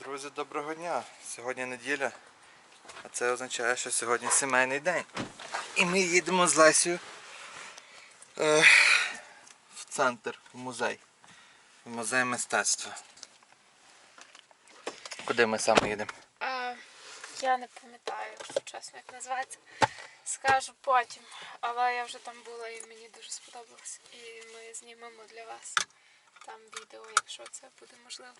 Друзі, доброго дня! Сьогодні неділя, а це означає, що сьогодні сімейний день. І ми їдемо з Лесю е, в центр, в музей. В музей мистецтва. Куди ми саме їдемо? А, я не пам'ятаю, якщо чесно, як називається. Скажу потім. Але я вже там була і мені дуже сподобалось. І ми знімемо для вас там відео, якщо це буде можливо.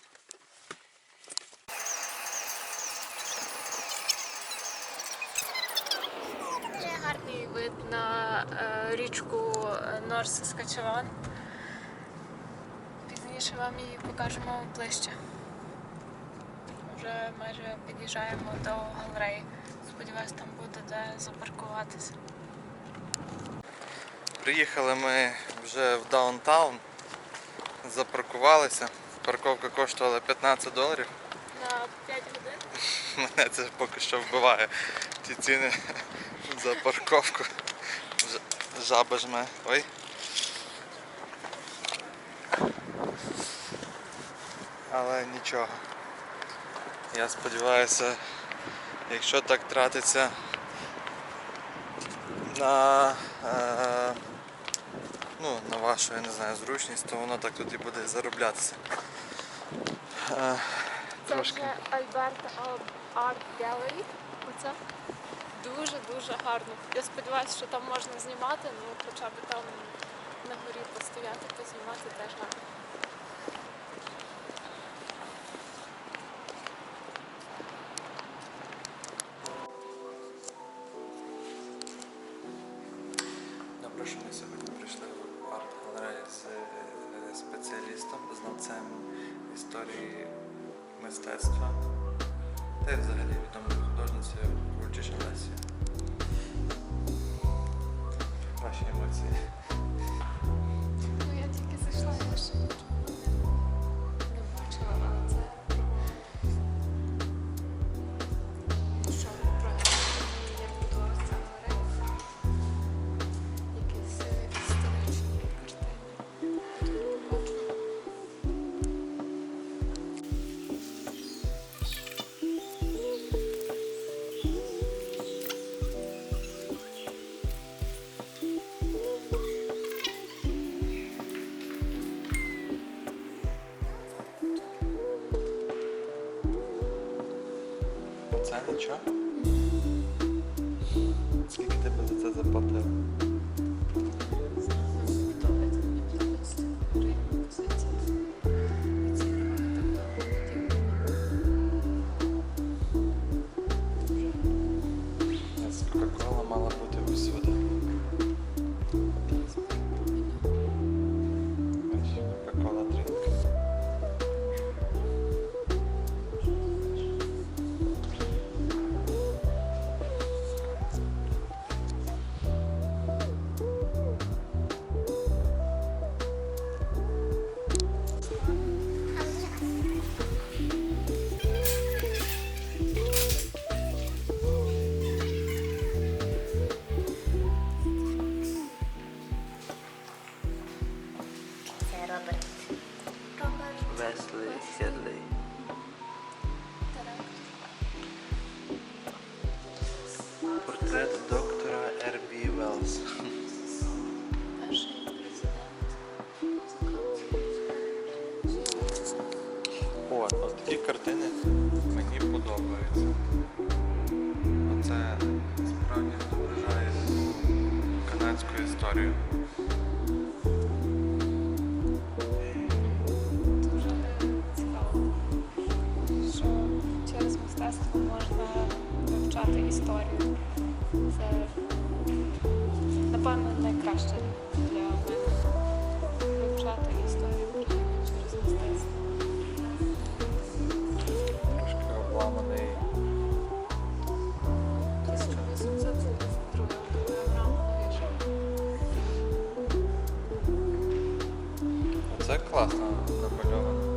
Дуже гарний вид на е, річку Нор Saskatchewan. Пізніше вам її покажемо ближче. Вже майже під'їжджаємо до галереї. Сподіваюсь, там буде де запаркуватися. Приїхали ми вже в даунтаун, запаркувалися. Парковка коштувала 15 доларів. На 5 годин. Мене це поки що вбиває. Ті ціни за парковку. Жаба жме. Ой. Але нічого. Я сподіваюся, якщо так тратиться на, е, ну, на вашу, я не знаю, зручність, то воно так тут і буде зароблятися. Е, Це Трошки. вже Альберта Арт Gallery. Оце дуже-дуже гарно. Я сподіваюся, що там можна знімати, ну хоча б там на горі постояти, Це вивчати історію. Це, напевно, найкраще для мене вивчати історію України через мистецтво. Трошки обламаний. 1802 програма навіщо. Це класно намальовано.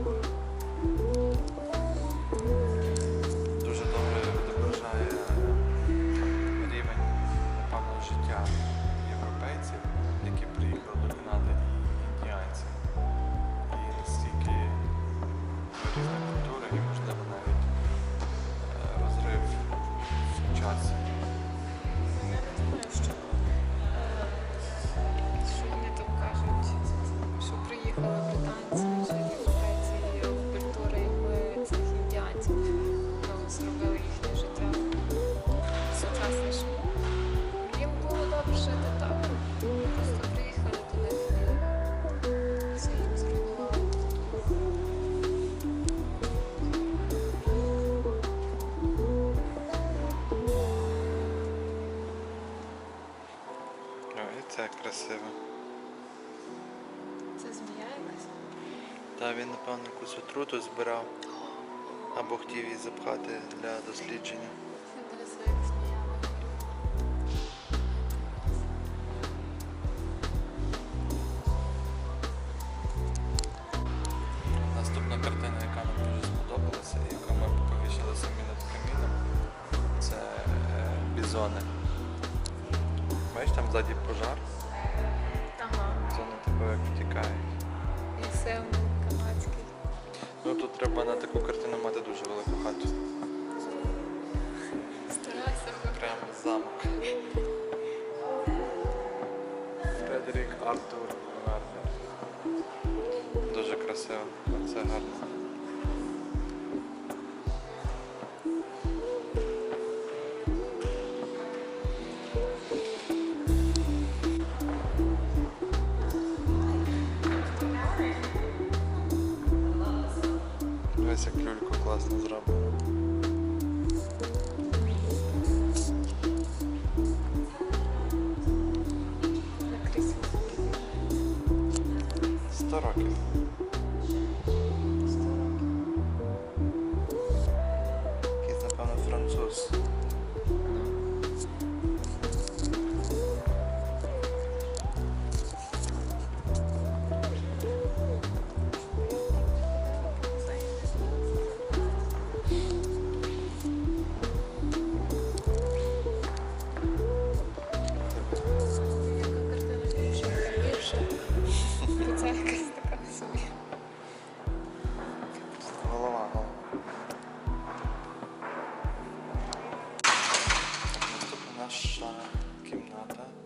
якусь отруту збирав або хотів її запхати для дослідження. Артур гарний. Дуже красиво, це гарно. Ось як люльку класно зроблено. pocket. nasza kimnata.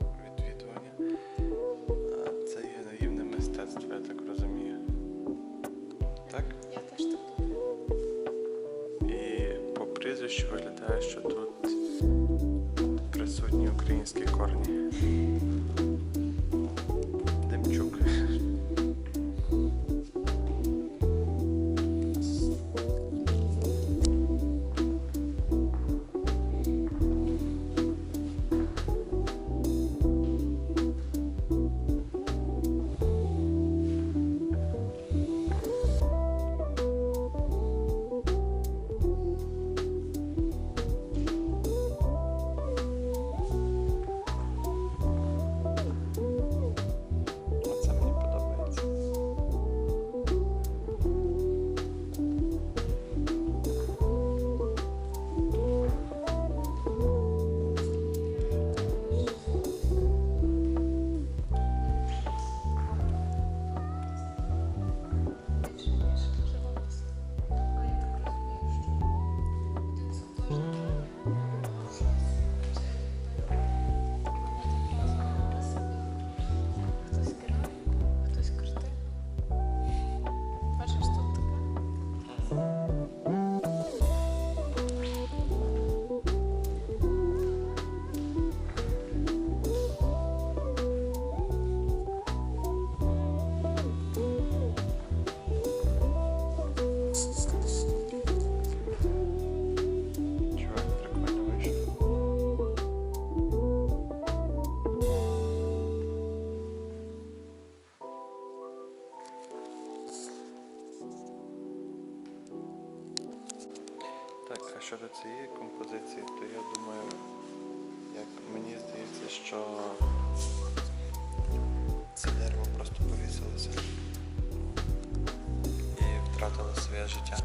своє життя.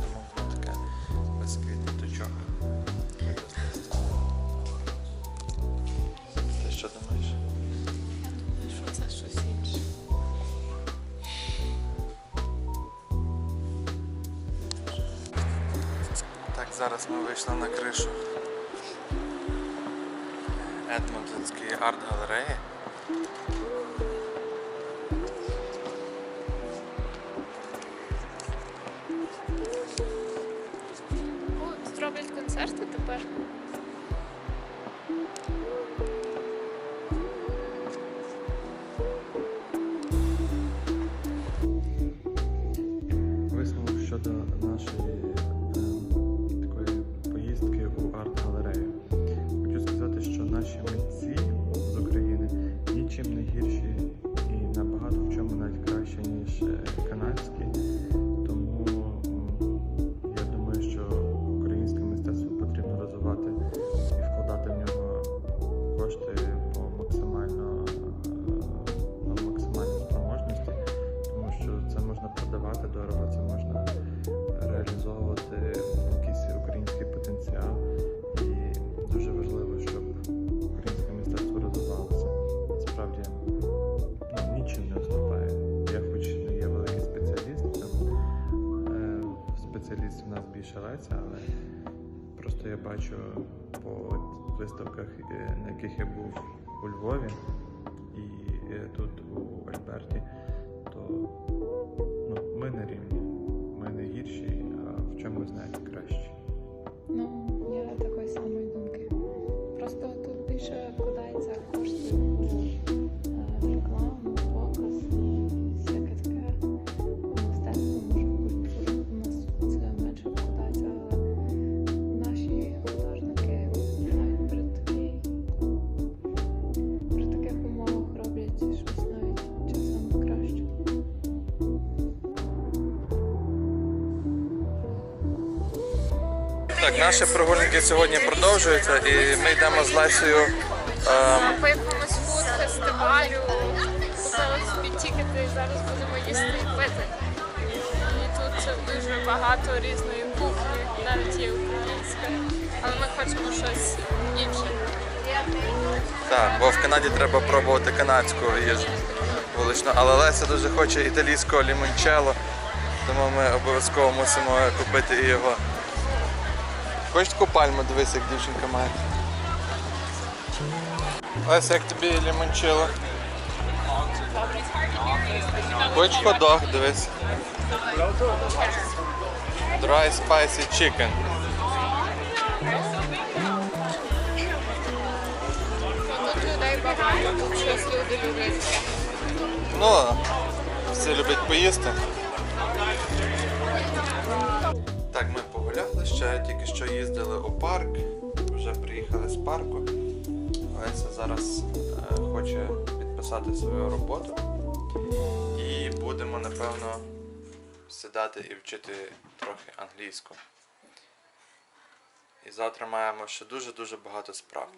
Не могло таке без квіточок. Ти що думаєш? Я думаю, що це щось інше. Так, зараз ми вийшли на кришу Едмонтонської арт-галереї. концерту тепер. Висновок щодо просто я бачу по виставках, е, на яких я був у Львові і е, тут у Альберті, то ну, ми на рівні. Так, наші прогулянки сьогодні продовжуються і ми йдемо з Лесею. ем, По якомусь фуд-фестивалю купили собі тікети і зараз будемо їсти і пити. І тут дуже багато різної кухні, навіть є українська. Але ми хочемо щось інше. Так, бо в Канаді треба пробувати канадську їжу вуличну. Але Леся дуже хоче італійського лімончелло, тому ми обов'язково мусимо купити і його. Хочеш пальму, дивись, як дівчинка має. Леся, як тобі лімончелло? Хочеш ходок, дивись. Dry spicy chicken. Ну, всі люблять поїсти. Ще, тільки що їздили у парк. Вже приїхали з парку. Леся зараз е, хоче підписати свою роботу. І будемо, напевно, сідати і вчити трохи англійську. І завтра маємо ще дуже-дуже багато справ.